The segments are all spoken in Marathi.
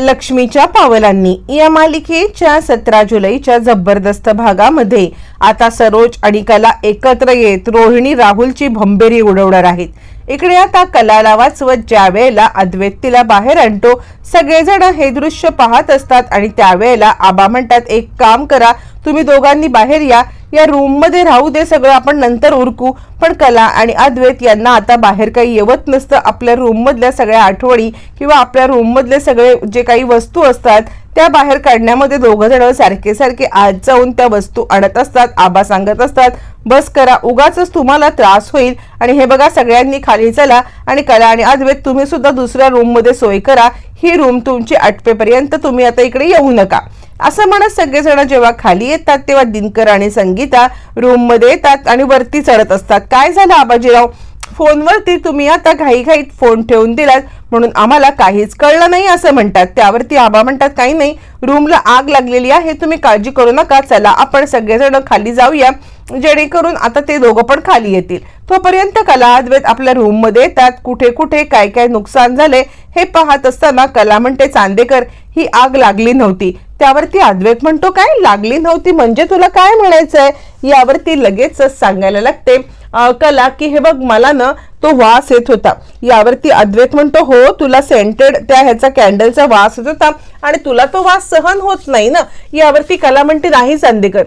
लक्ष्मीच्या पावलांनी या मालिकेच्या सतरा जुलैच्या जबरदस्त भागामध्ये आता सरोज आणि कला एकत्र येत रोहिणी राहुलची भंबेरी उडवणार आहेत. इकडे आता कलाला वाचवत ज्या वेळेला अद्वैत तिला बाहेर आणतो सगळेजण हे दृश्य पाहत असतात आणि त्यावेळेला आबा म्हणतात एक काम करा तुम्ही दोघांनी बाहेर या या रूममध्ये राहू दे सगळं आपण नंतर उरकू. पण कला आणि अद्वैत यांना आता बाहेर काही येवत नसतं. आपल्या रूम मधल्या सगळ्या आठवणी किंवा आपल्या रूम मधले सगळे जे काही वस्तू असतात त्या बाहेर काढण्यामध्ये दोघं जण सारखे सारखे आज जाऊन त्या वस्तू आणत असतात आबा सांगत असतात बस करा उगाच तुम्हाला त्रास होईल. आणि हे बघा सगळ्यांनी खाली चला आणि कला आणि अद्वैत तुम्ही सुद्धा दुसऱ्या रूममध्ये सोय करा. ही रूम तुमची आटपेपर्यंत तुम्ही आता इकडे येऊ नका. असं म्हणत सगळेजण जेव्हा खाली येतात तेव्हा दिनकर आणि संगीता रूममध्ये येतात आणि वरती चढत असतात. काय झालं आबाजीराव? फोनवरती तुम्ही आता घाईघाईत फोन ठेवून दिलात म्हणून आम्हाला काहीच कळलं नाही असं म्हणतात. त्यावरती आबा म्हणतात काही नाही रूमला आग लागलेली आहे तुम्ही काळजी करू नका चला आपण सगळेजण खाली जाऊया. जेणेकरून आता ते दोघं पण खाली येतील. तोपर्यंत कला अद्वैत आपल्या रूममध्ये येतात. कुठे कुठे काय काय नुकसान झाले हे पाहत असताना कला म्हणते चांदेकर ही आग लागली नव्हती. त्यावरती अद्वैत म्हणतो काय? लागली नव्हती म्हणजे तुला काय म्हणायचंय? यावरती लगेचच सांगायला लागते कला की हे बघ मला ना तो वास येत होता. यावरती अद्वैत म्हणतो हो तुला सेंटेड त्या ह्याचा कॅन्डलचा वास येत होता आणि तुला तो वास सहन होत नाही ना? यावरती कला म्हणते नाही चांदेकर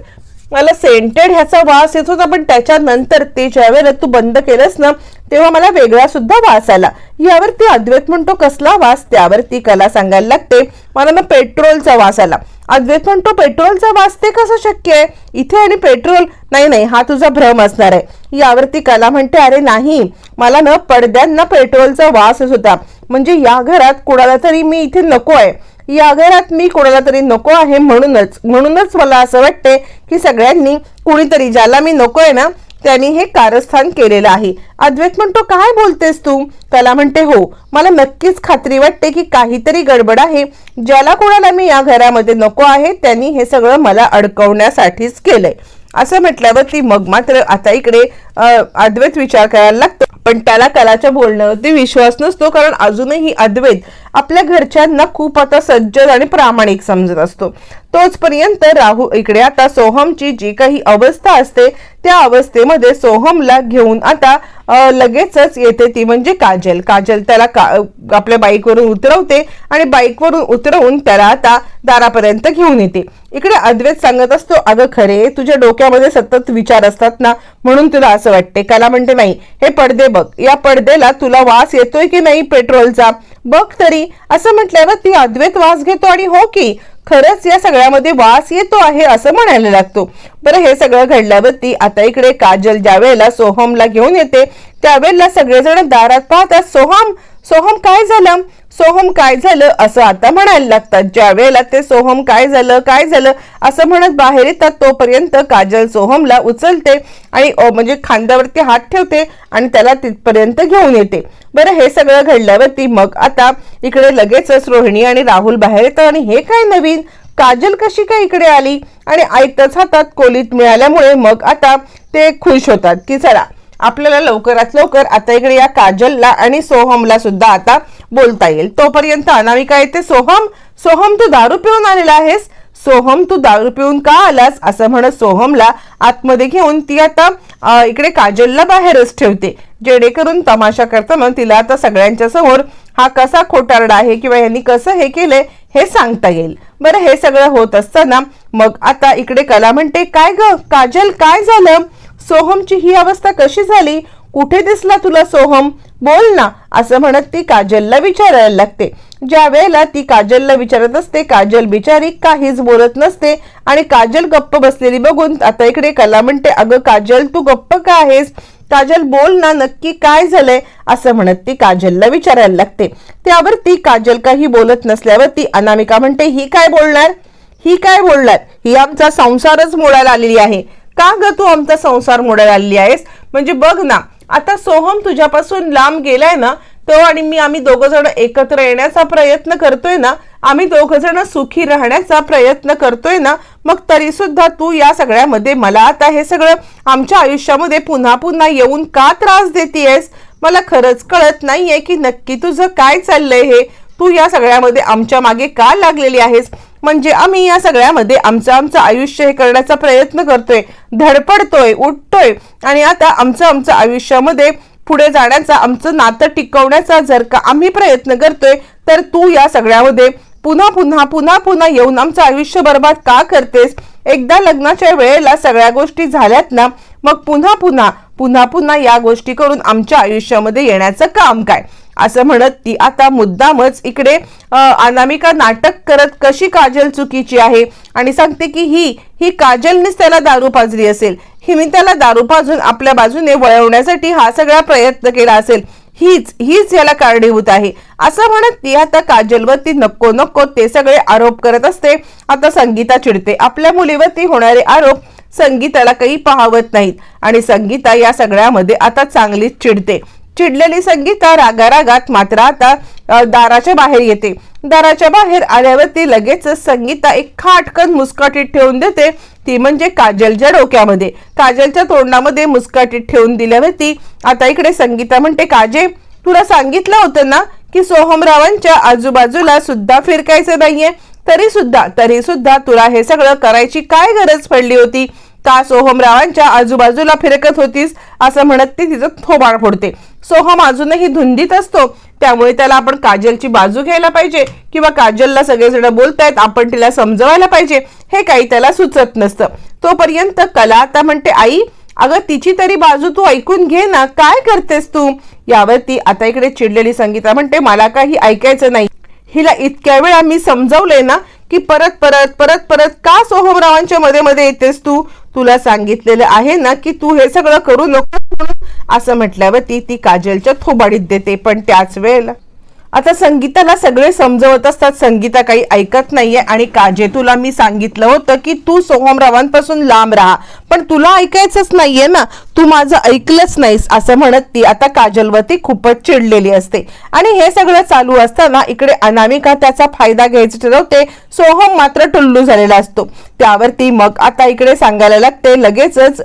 मला सेंटेड ह्याचा वास येत होता पण त्याच्यानंतर ते ज्यावेळेला तू बंद केलंस ना तेव्हा मला वेगळा सुद्धा वास आला. यावरती अद्वैत म्हणतो कसला वास? त्यावरती कला सांगायला लागते. मला ना पेट्रोलचा वास आला. अद्वैत म्हणतो पेट्रोलचा वास ते कसं शक्य आहे? इथे आणि पेट्रोल. नाही नाही हा तुझा भ्रम असणार आहे. यावरती कला म्हणते अरे नाही मला ना पडद्यांना पेट्रोलचा वास होता. म्हणजे या घरात कोणाला तरी मी इथे नको आहे. या घरात मी कोणाला तरी नको आहे म्हणूनच म्हणूनच मला असं वाटते की सगळ्यांनी कुणीतरी ज्याला मी नको आहे ना त्यांनी हे कारस्थान केलेलं आहे. अद्वैत म्हणतो काय बोलतेस तू? कला म्हणते हो मला नक्कीच खात्री वाटते की काहीतरी गडबड आहे. ज्याला कोणाला मी या घरामध्ये नको आहे त्यांनी हे सगळं मला अडकवण्यासाठीच केलंय. असं म्हटल्यावर ती मग मात्र आता इकडे अद्वैत विचार करायला लागतो. पण त्याला कलाच्या बोलण्यावरती विश्वास नसतो कारण अजूनही अद्वैत आपल्या घरच्यांना खूप आता सज्जन आणि प्रामाणिक समजत असतो. तोचपर्यंत राहू इकडे. आता सोहमची जी काही अवस्था असते त्या अवस्थेमध्ये सोहमला घेऊन आता लगेचच येते ती म्हणजे काजल. काजल त्याला का आपल्या बाईकवरून उतरवते आणि बाईकवरून उतरवून त्याला आता दारापर्यंत घेऊन येते. इकडे अद्वैत सांगत असतो अगं खरे तुझ्या डोक्यामध्ये सतत विचार असतात ना म्हणून तुला असं वाटते. काला म्हणते नाही हे पडदे बघ. या पडद्याला तुला वास येतोय की नाही पेट्रोलचा? बघ तरी. असं म्हटल्यावर ती अद्वैत वास घेतो आणि हो की खरंच या सगळ्यामध्ये वास येतो आहे असं म्हणायला लागतो. बरं हे सगळं घडल्यावरती आता इकडे काजल ज्या वेळेला सोहमला घेऊन येते त्यावेळेला सगळेजण दारात पाहतात सोहम सोहम काय झालं? सोहम काय झालं असं आता म्हणायला लागतात. ज्या वेळेला ते सोहम काय झालं काय झालं असं म्हणत बाहेर येतात तोपर्यंत काजल सोहमला उचलते आणि म्हणजे खांद्यावरती हात ठेवते आणि त्याला तिथपर्यंत घेऊन येते. बरं हे सगळं घडल्यावरती मग आता इकडे लगेचच रोहिणी आणि राहुल बाहेर येतात आणि हे काय नवीन? काजल कशी काय इकडे आली? आणि ऐकताच हातात कोलीत मिळाल्यामुळे मग आता ते खुश होतात की चला आपल्याला लवकरात लवकर आता इकडे या काजलला आणि सोहमला सुद्धा आता बोलता येईल. तोपर्यंत अनामिका येते सोहम सोहम तू दारू पिऊन आलेला आहेस? सोहम तू दारू पिऊन का आलास? असं म्हणत सोहमला आतमध्ये घेऊन ती आता इकडे काजलला बाहेरच ठेवते. जेणेकरून तमाशा करताना तिला आता सगळ्यांच्या समोर हा कसा खोटारडा आहे किंवा यांनी कसं हे केलंय हे सांगता येईल. बरं हे सगळं होत असताना मग आता इकडे कला म्हणते काय ग? काजल काय झालं? सोहमची ही अवस्था कशी झाली? कुठे दिसला तुला सोहम? बोल ना असं म्हणत ती काजलला विचारायला लागते. ज्या वेळेला ती काजलला विचारत असते काजल बिचारी काहीच बोलत नसते आणि काजल गप्प बसलेली बघून आता इकडे कला म्हणते अगं काजल तू गप्प का आहेस? काजल बोल ना नक्की काय झालंय? असं म्हणत ती काजलला विचारायला लागते. त्यावर ती काजल काही बोलत नसल्यावर ती अनामिका म्हणते ही काय बोलणार? ही काय बोलणार? ही आमचा संसारच मोडायला आलेली आहे. का ग तू आमचा संसार मोडायला आलेली आहेस? म्हणजे बघ ना आता सोहम तुझ्यापासून लांब गेलाय ना तो आणि मी आम्ही दोघ जण एकत्र येण्याचा प्रयत्न करतोय ना आम्ही दोघ जण सुखी राहण्याचा प्रयत्न करतोय ना मग तरी सुद्धा तू या सगळ्यामध्ये मला आता हे सगळं आमच्या आयुष्यामध्ये पुन्हा पुन्हा येऊन का त्रास देतेयस? मला खरंच कळत नाहीये की नक्की तुझं काय चाललंय हे. तू या सगळ्यामध्ये आमच्या मागे का लागलेली आहेस? म्हणजे आम्ही या सगळ्यामध्ये आमचं आमचं आयुष्य हे करण्याचा प्रयत्न करतोय. धडपडतोय उठतोय. आणि आता आमचं आमचं आयुष्यामध्ये पुढे जाण्याचा आमचं नातं टिकवण्याचा जर का आम्ही प्रयत्न करतोय तर तू या सगळ्यामध्ये पुन्हा पुन्हा पुन्हा पुन्हा येऊन आमचं आयुष्य बर्बाद का करतेस? एकदा लग्नाच्या वेळेला सगळ्या गोष्टी झाल्यात ना मग पुन्हा पुन्हा पुन्हा पुन्हा या गोष्टी करून आमच्या आयुष्यामध्ये येण्याचं काम काय? असं म्हणत ती आता मुद्दामच इकडे अनामिका नाटक करत कशी काजल चुकीची आहे? आणि सांगते की ही ही काजलनेच त्याला दारू पाजली असेल. हिने त्याला दारू पाजून आपल्या बाजूने वळवण्यासाठी हा सगळा प्रयत्न केला असेल. हीच हीच याला कारणीभूत आहे. असं म्हणत ती आता काजलवरती नको नको ते सगळे आरोप करत असते. आता संगीता चिडते. आपल्या मुलीवरती होणारे आरोप संगीताला काही पाहवत नाहीत. आणि संगीता या सगळ्यामध्ये आता चांगलीच चिडते. चिडलेली संगीता रागारागात मात्र आता दाराच्या बाहेर येते. दाराच्या बाहेर आल्यावरती लगेच संगीता एक खाटकन मुस्काटीत ठेवून देते. ती म्हणजे काजलच्या डोक्यामध्ये. काजलच्या तोंडामध्ये मुस्काटीत ठेवून दिल्यावरती आता इकडे संगीता म्हणते काजे तुला सांगितलं होतं ना की सोहमरावांच्या आजूबाजूला सुद्धा फिरकायचं नाहीये? तरी सुद्धा तरी सुद्धा तुला हे सगळं करायची काय गरज पडली होती? का सोहमरावांच्या आजूबाजूला फिरकत होतीस? असं म्हणत ती तिचं थोबाड फोडते. सोहम अजूनही धुंदीत असतो. त्यामुळे त्याला आपण काजलची बाजू घ्यायला पाहिजे किंवा काजलला सगळेजण बोलतायत आपण तिला समजवायला पाहिजे हे काही त्याला सुचत नसतं. तोपर्यंत कला आता म्हणते आई अगं तिची तरी बाजू तू ऐकून घे ना काय करतेस तू? यावरती आता इकडे चिडलेली संगीता म्हणते मला काही ऐकायचं नाही. हिला इतक्या वेळा मी समजावलंय ना की परत परत परत परत का सोहमरावांच्या मध्ये मध्ये येतेस तू? तुला सांगितलेलं आहे ना की तू हे सगळं करू नको. असं म्हटल्यावरती ती काजलच्या थोबाडीत देते पण त्याच वेळेला आता संगीताला सगळे समजवत असतात संगीता काही ऐकत नाहीये आणि काजे तुला मी सांगितलं होतं की तू सोहमरावांपासून लांब राहा. पण तुला ऐकायचंच नाहीये ना. तू माझं ऐकलंच नाहीस असं म्हणत ती आता काजलवरती खूपच चिडलेली असते. आणि हे सगळं चालू असताना इकडे अनामिका त्याचा फायदा घ्यायचा ठरवते. सोहम मात्र टुल्लू झालेला असतो. त्यावरती मग आता इकडे सांगायला लागते लगेचच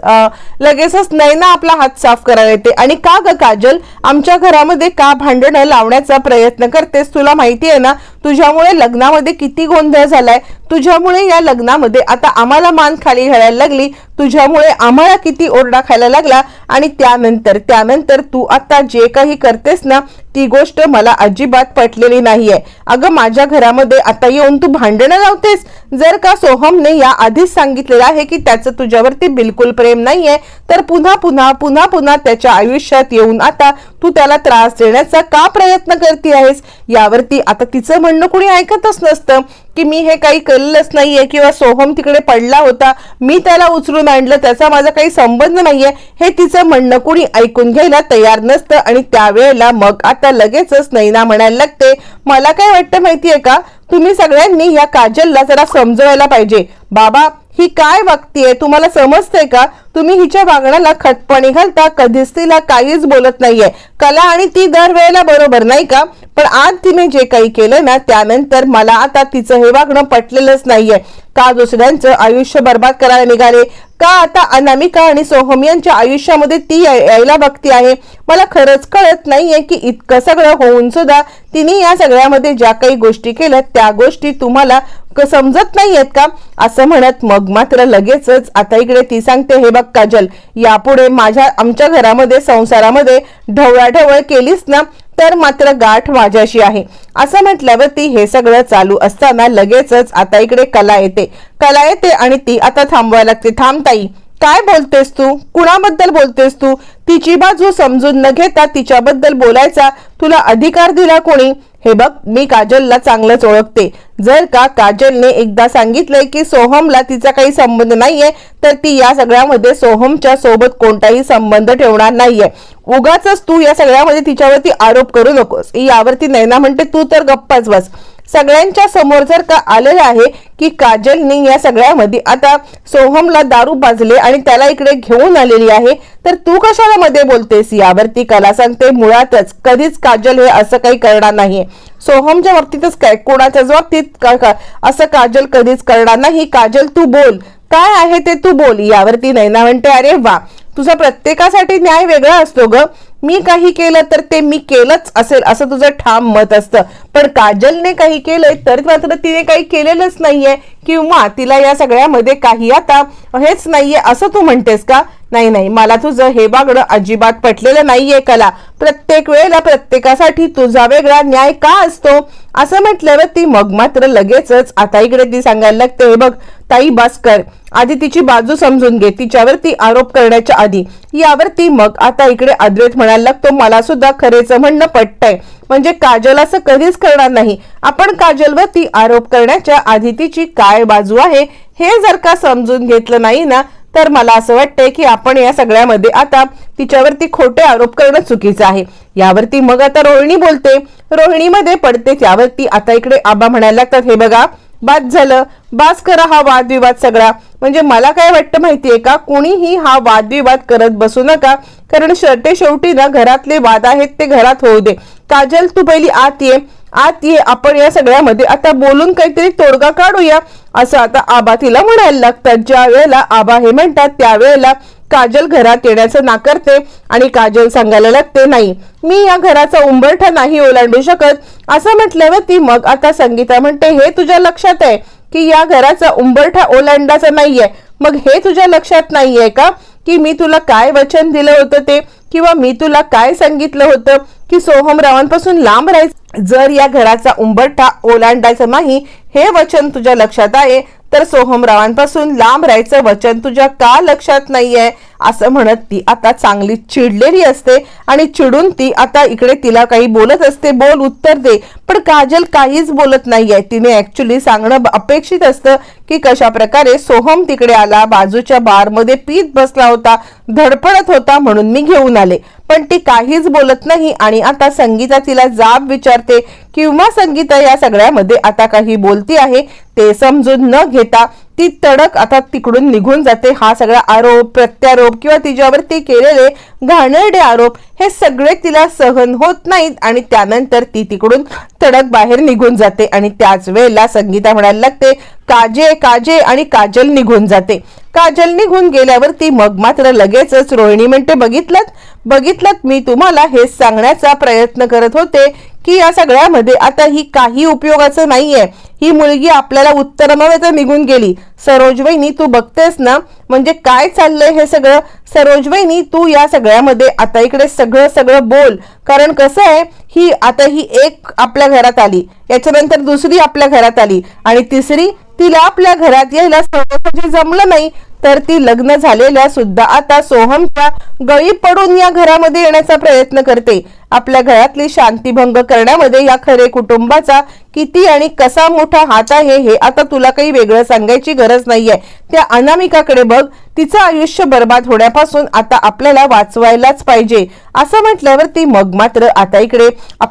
लगेचच नैना आपला हात साफ करायला येते. आणि का ग काजल? आमच्या घरामध्ये का भांडणं लावण्याचा प्रयत्न करतेस? तुला माहिती आहे ना तुझ्यामुळे लग्नामध्ये किती गोंधळ झालाय? तुझ्यामुळे या लग्नामध्ये आता आम्हाला मान खाली घालायला लागली. तुझ्यामुळे आम्हाला किती ओरडा खायला लागला? आणि त्यानंतर त्यानंतर तू आता जे काही करतेस ना ती गोष्ट मला अजिबात पटलेली नाहीये. अगं माझ्या घरामध्ये आता येऊन तू भांडणं लावतेस? जर का सोहमने या आधीच सांगितलेलं आहे की त्याचं तुझ्यावरती बिलकुल प्रेम नाहीये तर पुन्हा पुन्हा पुन्हा पुन्हा त्याच्या आयुष्यात येऊन आता तू त्याला त्रास देण्याचा का प्रयत्न करते आहेस यावरती आता तिचं म्हणणं कुणी ऐकतच नसतं. की मी हे काही केलेलंच नाहीये किंवा सोहम तिकडे पडला होता मी त्याला उचलून आणलं त्याचा माझा काही संबंध नाहीये हे तिचं म्हणणं कुणी ऐकून घ्यायला तयार नसतं आणि त्यावेळेला मग आता लगेचच नैना म्हणायला लागते मला काय वाटतं माहितीये का? तुम्ही सगळ्यांनी या काजलला जरा समजवायला पाहिजे. बाबा ही काय वागतीये तुम्हाला समजतंय का? तुम्ही हिच्या वागण्याला खटपणी घालता कधीच तिला काहीच बोलत नाहीये. कला आणि ती दरवेळेला बरोबर नाही का? पण आज तिने जे काही केलं ना त्यानंतर मला आता तिचं हे वागणं पटलेलंच नाहीये. का दुसऱ्यांचं आयुष्य बर्बाद करायला निघाले? का आता अनामिका आणि सोहम यांच्या आयुष्यामध्ये ती यायला बघती आहे? मला खरंच कळत नाहीये की इतकं सगळं होऊन सुद्धा तिने या सगळ्यामध्ये ज्या काही गोष्टी केल्या त्या गोष्टी तुम्हाला क- समजत नाहीयेत का? असं म्हणत मग मात्र लगेचच आता इकडे ती सांगते हे बघ काजल यापुढे माझ्या आमच्या घरामध्ये संसारामध्ये ढवळाढवळ केलीस ना तर मात्र गाठ माझ्याशी आहे. असं म्हटल्यावरती हे सगळं चालू असताना लगेचच आता इकडे कला येते. कला येते आणि ती आता थांबवायला लागते. थांबताई काय बोलतेस तू? कुणाबद्दल बोलतेस तू? तिची बाजू समजून न घेता तिच्याबद्दल बोलायचा तुला अधिकार दिला कोणी? हे बघ मी काजलला चांगलंच ओळखते. जर का काजलने एकदा सांगितलंय की सोहमला तिचा काही संबंध नाहीये तर ती या सगळ्यामध्ये सोहमच्या सोबत कोणताही संबंध ठेवणार नाहीये. उगाच तू या सगळ्यामध्ये तिच्यावरती आरोप करू नकोस. यावरती नैना म्हणते तू तर गप्पाच बस. सगळ्यांच्या समोर जर का आलेलं आहे की काजलने या सगळ्यामध्ये आता सोहमला दारू बाजले आणि त्याला इकडे घेऊन आलेली आहे तर तू कशाला मध्ये बोलतेस? यावरती कला सांगते मुळातच कधीच काजल हे असं काही करणार नाहीये. सोहमच्या बाबतीतच काय? कोणाच्याच बाबतीत का- असं काजल कधीच करणार नाही. काजल तू बोल. काय आहे ते तू बोल. यावरती नैना म्हणते अरे वा तुझा प्रत्येकासाठी न्याय वेगळा असतो ग. मी काही केलं तर ते मी केलंच असेल असं तुझं ठाम मत असतं. पण काजलने काही केलंय तर मात्र तिने काही केलेलंच नाहीये. किंवा तिला या सगळ्यामध्ये काही आता हेच नाहीये असं तू म्हणतेस का? नाही नाही मला तुझं हे वागणं अजिबात पटलेलं नाहीये कला. प्रत्येक वेळेला प्रत्येकासाठी तुझा वेगळा न्याय का असतो? असं म्हटल्यावर ती मग मात्र लगेचच आता इकडे ती सांगायला लागते "हे बघ ताई बास्कर आधी तिची बाजू समजून घे. तिच्यावर ती आरोप करण्याच्या आधी. यावर ती मग आता इकडे अद्वैत म्हणायला लागतो मला सुद्धा खरेच म्हणणं पटतंय. म्हणजे काजल असं कधीच करणार नाही. आपण काजलवरती आरोप करण्याच्या आधी तिची काय बाजू आहे हे जर का समजून घेतलं नाही ना तर मला असं वाटतंय की आपण या सगळ्यामध्ये आता तिच्यावरती खोटे आरोप करणं चुकीचं आहे. यावरती मग आता रोहिणी बोलते. रोहिणीमध्ये पडते त्यावरती. आता इकडे आबा म्हणायला लागतात हे बघा बाद झालं. बास करा हा वादविवाद सगळा. म्हणजे मला काय वाटतं माहितीये का? कोणीही हा वादविवाद करत बसू नका. कारण शर्टे शेवटी ना घरातले वाद आहेत ते घरात होऊ दे. काजल तू पहिली आत ये. आत ये. आपण या सगळ्यामध्ये आता बोलून काहीतरी तोडगा काढूया. असं आता आबा तिला म्हणायला लागतात. ज्या वेळेला आबा हे म्हणतात त्यावेळेला काजल घरात येण्याचं नाकारते आणि काजल सांगायला लागते नाही मी या घराचा उंबरठा नाही ओलांडू शकत. असं म्हटल्यावर ती मग आता संगीता म्हणते हे तुझ्या लक्षात आहे की या घराचा उंबरठा ओलांडाचा नाहीये? मग हे तुझ्या लक्षात नाहीये का की मी तुला काय वचन दिलं होतं ते? किंवा मी तुला काय सांगितलं होतं की सोहमरावांपासून लांब राहायचं? जर या घराचा उंबरठा ओलांडायचं नाही हे वचन तुझ्या लक्षात आहे तर सोहमरावांपासून लांब राहायचं वचन तुझ्या का लक्षात नाहीये? असं म्हणत ती आता चांगली चिडलेली असते आणि चिडून ती आता इकडे तिला काही बोलत असते बोल उत्तर दे. पण काजल काहीच बोलत नाहीये. तिने ऍक्च्युली सांगणं अपेक्षित असतं की कशा प्रकारे सोहम तिकडे आला बाजूच्या बारमध्ये पीत बसला होता धडपडत होता म्हणून मी घेऊन आले. पण ती काहीच बोलत नाही आणि आता संगीता तिला जाब विचारते किंवा संगीता या सगळ्यामध्ये आता काही बोलती आहे ते समजून न घेता ती तडक आता तिकडून निघून जाते. हा सगळा आरोप प्रत्यारोप किंवा तिच्यावरती केलेले घाणेरडे आरोप हे सगळे तिला सहन होत नाहीत आणि त्यानंतर ती तिकडून तडक बाहेर निघून जाते आणि त्याच वेळेला संगीता म्हणायला लागते काजे काजे आणि काजल निघून जाते. काजल निघून गेल्यावरती मग मात्र लगेचच रोहिणी म्हणते बघितलं बघितलं मी तुम्हाला हे सांगण्याचा प्रयत्न करत होते की या सगळ्यामध्ये आता ही काही उपयोगाचं नाहीये. ही मुलगी आपल्याला उत्तर न देता निघून गेली. सरोजवहिनी तू बघतेस ना? म्हणजे काय चाललंय हे सगळं? सरोजवहिनी तू या सगळ्यामध्ये आता इकडे सगळं सगळं बोल. कारण कसं आहे ही आता ही एक आपल्या घरात आली. याच्यानंतर दुसरी आपल्या घरात आली. आणि तिसरी तिला आपल्या घरात यायला सहजासहजी जमलं नाही. तर ती लग्न झालेल्या सुद्धा आता सोहमच्या गळी पडून या घरामध्ये येण्याचा प्रयत्न करते. आपल्या घरातली शांतीभंग करण्यामध्ये या खरे कुटुंबाचा किती आणि कसा मोठा हात आहे हे आता तुला काही वेगळं सांगायची गरज नाहीये. त्या अनामिकाकडे बघ. तिचं आयुष्य बर्बाद होण्यापासून आता आपल्याला वाचवायलाच पाहिजे. असं म्हटल्यावर ती मग मात्र आता इकडे.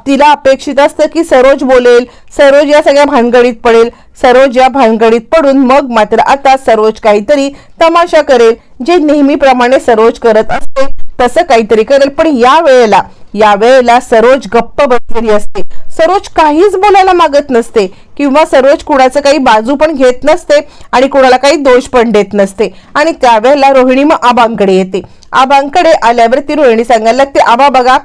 तिला अपेक्षित असतं की सरोज बोलेल. सरोज या सगळ्या भानगडीत पडेल. सरोज या भानगडीत पडून मग मात्र आता सरोज काहीतरी तमाशा करेल. जे नेहमीप्रमाणे सरोज करत असते तसं काहीतरी करेल. पण या वेळेला यावेळेला सरोज गप्प बसलेली असते. सरोज काहीच बोलायला मागत नसते किंवा सरोज कुणाचं काही बाजू पण घेत नसते आणि कुणाला काही दोष पण देत नसते. आणि त्यावेळेला रोहिणी मग आबांकडे येते. आबांकडे आल्यावर ती रोहिणी सांगायला लागते आबा बघा.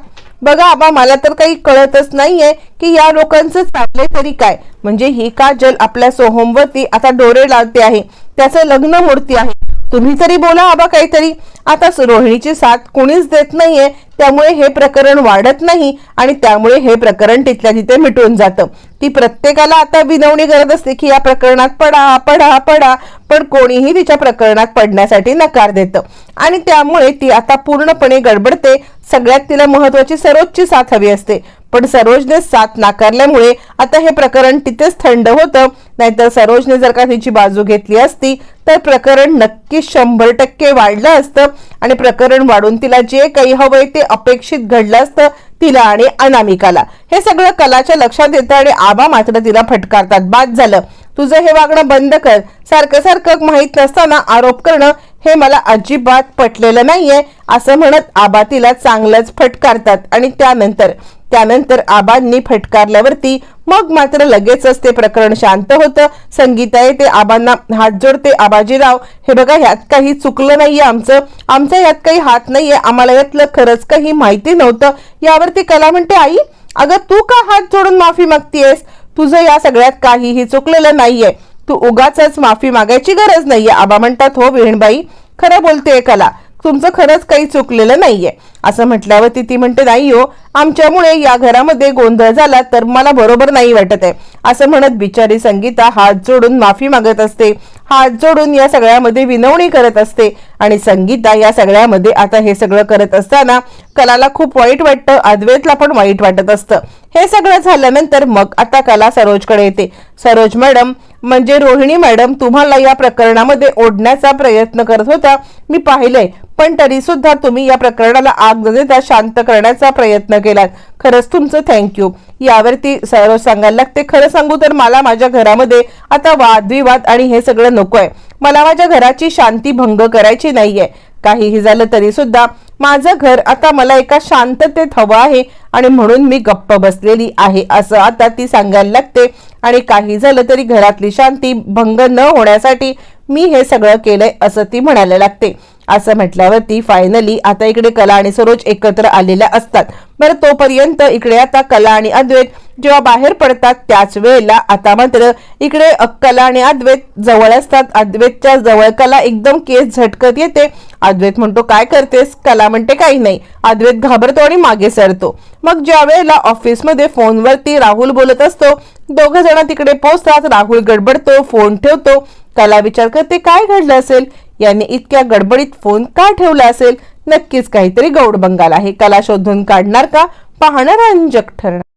बघा आबा मला तर काही कळतच नाहीये की या लोकांचं चाललंय तरी काय. म्हणजे ही काजल आपल्या सोहमवरती आता डोरे लावते आहे. त्याचं लग्न मूर्ती आहे. तुम्ही तरी बोला आबा काहीतरी. आता रोहिणीची साथ कोणीच देत नाहीये त्यामुळे हे प्रकरण वाढत नाही आणि त्यामुळे हे प्रकरण तिथल्या तिथे मिटून जातं. ती प्रत्येकाला आता विनवणी करत असते की या प्रकरणात पडा पडा पडा पण कोणीही तिच्या प्रकरणात पडण्यासाठी नकार देतं. आणि त्यामुळे ती आता पूर्णपणे गडबडते. सगळ्यात तिला महत्वाची सर्वोच्च साथ हवी असते. पण सरोजने साथ नाकारल्यामुळे आता हे प्रकरण तिथेच थंड होतं. नाहीतर सरोजने जर का तिची बाजू घेतली असती तर प्रकरण नक्की शंभर टक्के वाढलं असतं आणि प्रकरण वाढून तिला जे काही हवंय ते अपेक्षित घडलं असतं तिला आणि अनामिकाला. हे सगळं कलाच्या लक्षात येतं आणि आबा मात्र तिला फटकारतात. बाद झालं. तुझं हे वागणं बंद कर. सारखं सारखं माहीत नसताना आरोप करणं हे मला अजिबात पटलेलं नाहीये असं म्हणत आबा तिला चांगलंच फटकारतात. आणि त्यानंतर त्यानंतर आबांनी फटकारल्यावरती मग मात्र लगेचच ते प्रकरण शांत होतं. संगीता येते आबांना हात जोडते आबाजीराव हे बघा यात काही चुकलं नाहीये आमचं. आमचा यात काही हात नाहीये. आम्हाला यातलं खरंच काही माहिती नव्हतं. यावरती कला म्हणते आई अगं तू का हात जोडून माफी मागतीयस? तुझं या सगळ्यात काहीही चुकलेलं नाहीये. तू उगाच माफी मागायची गरज नाहीये. आबा म्हणतात हो विहीणबाई खरं बोलतेय कला. तुमचं खरंच काही चुकलेलं नाहीये. असं म्हटल्यावरती ती म्हणते नाही हो आमच्यामुळे या घरामध्ये गोंधळ झाला तर मला बरोबर नाही वाटत आहे. असं म्हणत बिचारी संगीता हात जोडून माफी मागत असते. हात जोडून या सगळ्यामध्ये विनवणी करत असते आणि संगीता या सगळ्यामध्ये आता हे सगळं करत असताना कलाला खूप वाईट वाटतं अद्वैतला पण वाईट वाटत असतं. हे सगळं झाल्यानंतर मग आता कला सरोजकडे येते. सरोज मॅडम म्हणजे रोहिणी मॅडम तुम्हाला या प्रकरणामध्ये ओढण्याचा प्रयत्न करत होता मी पाहिलंय. पण तरी सुद्धा तुम्ही या प्रकरणाला आग न देता शांत करण्याचा प्रयत्न केलात. खरंच तुमचं थँक्यू यावरती सरोज सांगायला लागते. खरं सांगू तर मला माझ्या घरामध्ये आता वादविवाद आणि हे सगळं नकोय. मला माझ्या घराची शांती भंग करायची नाहीये. काहीही झालं तरी सुद्धा माझं घर आता मला एका शांततेत हवं आहे. आणि म्हणून मी गप्प बसलेली आहे असं आता ती सांगायला लागते. आणि काही झालं तरी घरातली शांती भंग न होण्यासाठी मी हे सगळं केलंय असं ती म्हणायला लागते. असं म्हटल्यावरती फायनली आता इकडे कला आणि सरोज एकत्र आलेल्या असतात. बरं तोपर्यंत इकडे आता कला आणि अद्वैत जेव्हा बाहेर पडतात त्याच वेळेला आता मात्र इकडे कला आणि अद्वैत जवळ असतात. अद्वैतच्या जवळ कला एकदम केस झटकत येते. अद्वैत म्हणतो काय करतेस? कला म्हणते काही नाही. अद्वैत घाबरतो आणि मागे सरतो. मग ज्या वेळेला ऑफिसमध्ये फोनवरती राहुल बोलत असतो दोघ जण तिकडे पोहोचतात. राहुल गडबडतो फोन ठेवतो. कला विचार करते काय घडलं असेल? याने इतक्या गडबडीत फोन का ठेवला असेल? नक्कीच काहीतरी गौड बंगाल आहे. कला शोधून काढणार का? पाहणं रंजक ठरणार.